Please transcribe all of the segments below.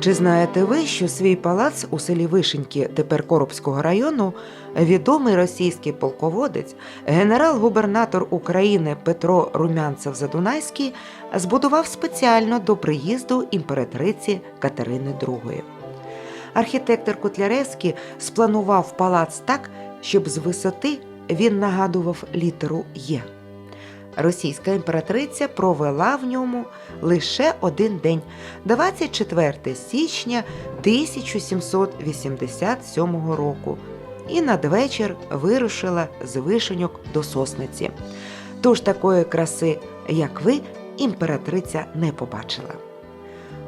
Чи знаєте ви, що свій палац у селі Вишеньки, тепер Коробського району, відомий російський полководець, генерал-губернатор України Петро Румянцев-Задунайський збудував спеціально до приїзду імператриці Катерини II. Архітектор Котляревський спланував палац так, щоб з висоти він нагадував літеру Є. Російська імператриця провела в ньому лише один день 24 січня 1787 року і надвечір вирушила з вишеньок до сосниці. Тож такої краси, як ви, імператриця не побачила.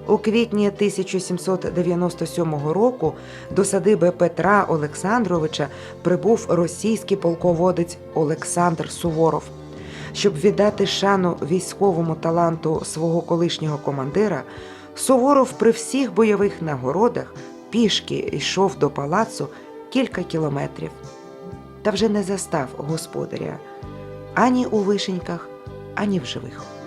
У квітні 1797 року до садиби Петра Олександровича прибув російський полководець Олександр Суворов. Щоб віддати шану військовому таланту свого колишнього командира, Суворов при всіх бойових нагородах пішки йшов до палацу кілька кілометрів. Та вже не застав господаря ані у вишеньках, ані в живих.